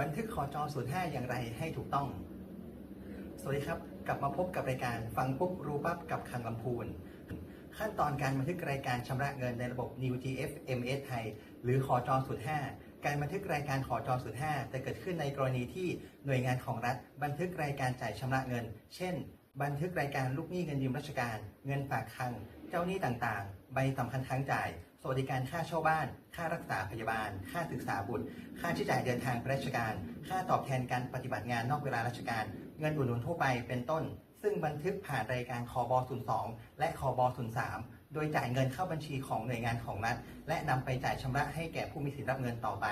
บันทึกขอจอ05 อย่างไรให้ถูกต้อง สวัสดีครับ กลับมาพบกับรายการฟังปุ๊บรู้ปั๊บกับคังลำพูน ขั้นตอนการบันทึกรายการชำระเงินในระบบ New GF MS ไทย หรือขอจอ05 การบันทึกรายการขอจอ05 จะเกิดขึ้นในกรณีที่หน่วยงานของรัฐ บันทึกรายการจ่ายชำระเงิน เช่น บันทึกรายการลูกหนี้เงินยืมราชการ เงินฝากคัง เจ้าหนี้ต่างๆ ใบสำคัญค้างจ่าย สวัสดิการค่าเช่าบ้าน ค่ารักษาพยาบาล ค่าศึกษาบุตร ค่าใช้จ่ายเดินทางราชการ ค่าตอบแทนการปฏิบัติงานนอกเวลาราชการ เงินอุดหนุนทั่วไปเป็นต้น ซึ่งบันทึกผ่านรายการคอบ02 และคอบ03 โดยจ่ายเงินเข้าบัญชีของหน่วยงานของรัฐ และนำไปจ่ายชำระให้แก่ผู้มีสิทธิ์รับเงินต่อไป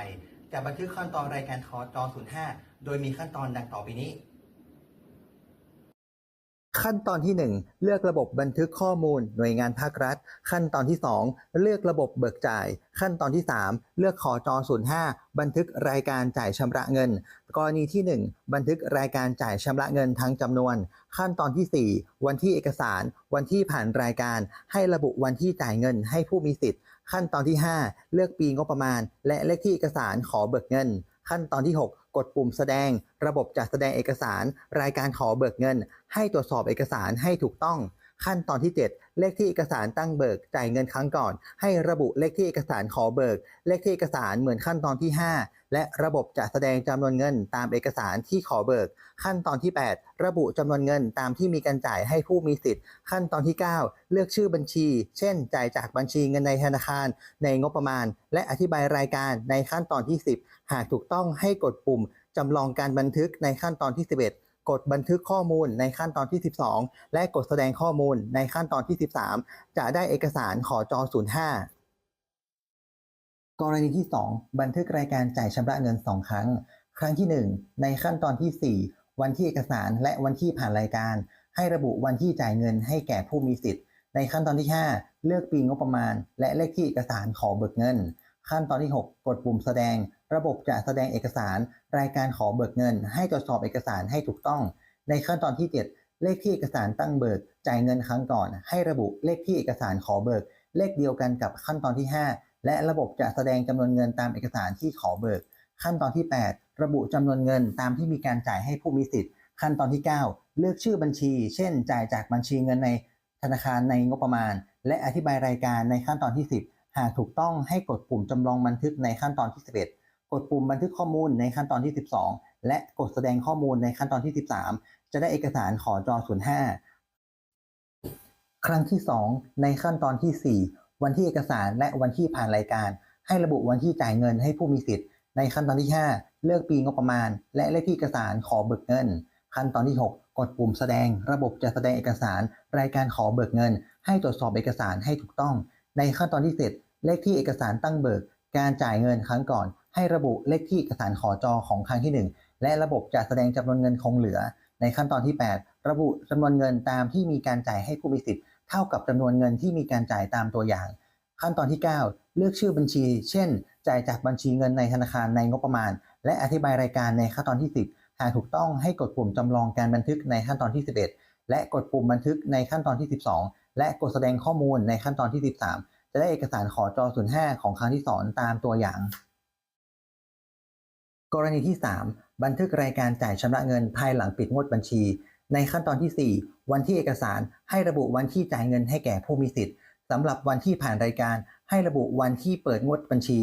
จะบันทึกขั้นตอนรายการคอจ05 โดยมีขั้นตอนดังต่อไปนี้ ขั้นตอนที่ 1 เลือกระบบบันทึกข้อมูล หน่วยงานภาครัฐ ขั้นตอนที่ 2 เลือกระบบเบิกจ่าย ขั้นตอนที่ 3 เลือกขอจอ05 บันทึกรายการจ่ายชำระเงิน กรณีที่ 1 บันทึกรายการจ่ายชำระเงินทั้งจำนวน ขั้นตอนที่ 4 วันที่เอกสาร วันที่ผ่านรายการ ให้ระบุวันที่จ่ายเงินให้ผู้มีสิทธิ์ ขั้นตอนที่ 5 เลือกปีงบประมาณ และเลขที่เอกสารขอเบิกเงิน ขั้นตอนที่ 6 กดปุ่มแสดง ระบบจัดแสดงเอกสาร รายการขอเบิกเงิน ให้ตรวจสอบเอกสารให้ถูกต้อง ขั้นตอนที่ 7 เลขที่เอกสารตั้งเบิกจ่ายเงินครั้งก่อน ให้ระบุเลขที่เอกสารขอเบิก เลขที่เอกสารเหมือนขั้นตอนที่ 5 และระบบจะแสดงจำนวนเงินตามเอกสารที่ขอเบิก ขั้นตอนที่ 8 ระบุจำนวนเงินตามที่มีการจ่ายให้ผู้มีสิทธิ์ ขั้นตอนที่ 9 เลือกชื่อบัญชี เช่น จ่ายจากบัญชีเงินในธนาคาร ในงบประมาณ และอธิบายรายการในขั้นตอนที่ 10 หากถูกต้องให้กดปุ่มจำลองการบันทึกในขั้นตอนที่ 11 กดบันทึกข้อมูลในขั้นตอนที่ 12 และกดแสดงข้อมูลในขั้นตอนที่ 13 จะได้เอกสารขอจอ05 กรณีที่ 2 บันทึกรายการจ่ายชำระเงิน 2 ครั้ง ครั้งที่ 1 ในขั้นตอนที่ 4 วันที่เอกสารและวันที่ผ่านรายการ ให้ระบุวันที่จ่ายเงินให้แก่ผู้มีสิทธิ์ ในขั้นตอนที่ 5 เลือกปีงบประมาณ และเลขที่เอกสารขอเบิกเงิน ขั้นตอนที่ 6 กดปุ่มแสดง ระบบจะแสดงเอกสารรายการขอเบิกเงิน ให้ตรวจสอบเอกสารให้ถูกต้อง ในขั้นตอนที่ 7 เลขที่เอกสารตั้งเบิก จ่ายเงินครั้งก่อน ให้ระบุเลขที่เอกสารขอเบิก เลขเดียวกันกับขั้นตอนที่ 5 และระบบจะแสดงจำนวนเงินตามเอกสารที่ขอเบิก ขั้นตอนที่ 8 ระบุจำนวนเงินตามที่มีการจ่ายให้ผู้มีสิทธิ์ ขั้นตอนที่ 9 เลือกชื่อบัญชี เช่น จ่ายจากบัญชีเงินในธนาคารในงบประมาณ และอธิบายรายการในขั้นตอนที่ 10 หากถูกต้องให้กดปุ่มจำลองบันทึกในขั้นตอนที่ 11 ดปุ่มบันทึกข้อมูลในขั้นตอนที่ 12 และกดแสดงข้อมูลในขั้นตอนที่ 13 จะได้เอกสารขอจอ05 ครั้งที่ 2 ในขั้นตอนที่ 4 วันที่เอกสารและวันที่ผ่านรายการ ให้ระบุวันที่จ่ายเงินให้ผู้มีสิทธิ์ ในขั้นตอนที่ 5 เลือกปีงบประมาณ และเลขที่เอกสารขอเบิกเงิน ขั้นตอนที่ 6 กดปุ่มแสดง ระบบจะแสดงเอกสาร รายการขอเบิกเงิน ให้ตรวจสอบเอกสารให้ถูกต้อง ในขั้นตอนที่เสร็จเลขที่เอกสารตั้งเบิก การจ่ายเงินครั้งก่อน ให้ระบุเลขที่เอกสารขอจอของครั้งที่ 1 และระบบจะแสดงจำนวนเงินคงเหลือ ในขั้นตอนที่ 8 ระบุจำนวนเงินตามที่มีการจ่ายให้ผู้มีสิทธิ์เท่ากับจำนวนเงินที่มีการจ่ายตามตัวอย่าง ขั้นตอนที่ 9 เลือกชื่อบัญชี เช่น จ่ายจากบัญชีเงินในธนาคารในงบประมาณ และอธิบายรายการในขั้นตอนที่ 10 หากถูกต้องให้กดปุ่มจำลองการบันทึกในขั้นตอนที่ 11 และกดปุ่มบันทึกในขั้นตอนที่ 12 และกดแสดงข้อมูลในขั้นตอนที่ 13 จะได้เอกสารขอจอ05ของครั้งที่สอนตามตัวอย่าง กรณีที่ 3 บันทึกรายการจ่ายชำระเงินภายหลังปิดงวดบัญชี ในขั้นตอนที่ 4 วันที่เอกสารให้ระบุวันที่จ่ายเงินให้แก่ผู้มีสิทธิ์สำหรับวันที่ผ่านรายการให้ระบุวันที่เปิดงวดบัญชี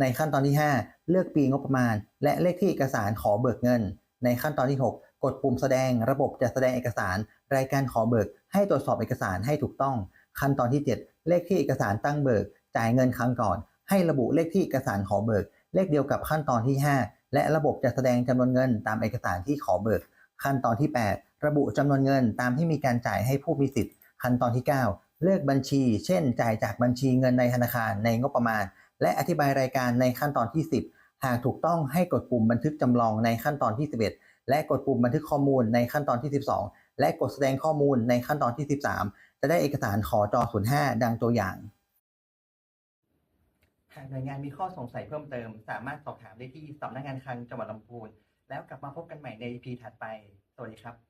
ในขั้นตอนที่ 5 เลือกปีงบประมาณ และเลขที่เอกสารขอเบิกเงิน ในขั้นตอนที่ 6 กดปุ่มแสดง ระบบจะแสดงเอกสาร รายการขอเบิก ให้ตรวจสอบเอกสารให้ถูกต้อง ขั้นตอนที่ 7 เลขที่เอกสารตั้งเบิก จ่ายเงินครั้งก่อน ให้ระบุเลขที่เอกสารขอเบิก เลขเดียวกับขั้นตอนที่ 5 และระบบจะแสดงจำนวนเงินตามเอกสารที่ขอเบิก ขั้นตอนที่ 8 ระบุจำนวนเงินตามที่มีการจ่ายให้ผู้มีสิทธิ์ ขั้นตอนที่ 9 เลือกบัญชี เช่น จ่ายจากบัญชีเงินในธนาคารในงบประมาณ และอธิบายรายการในขั้นตอนที่ 10 หากถูกต้องให้กดปุ่มบันทึกจำลองในขั้นตอนที่ 11 และกดปุ่มบันทึกข้อมูลในขั้นตอนที่ 12 และกดแสดงข้อมูลในขั้นตอนที่ 13 จะได้เอกสารขอจอ05ดังตัวอย่าง หากหน่วยงานมีข้อสงสัยเพิ่มเติม สามารถสอบถามได้ที่สำนักงานคลังจังหวัดลำพูน แล้วกลับมาพบกันใหม่ใน EP ถัดไป สวัสดีครับ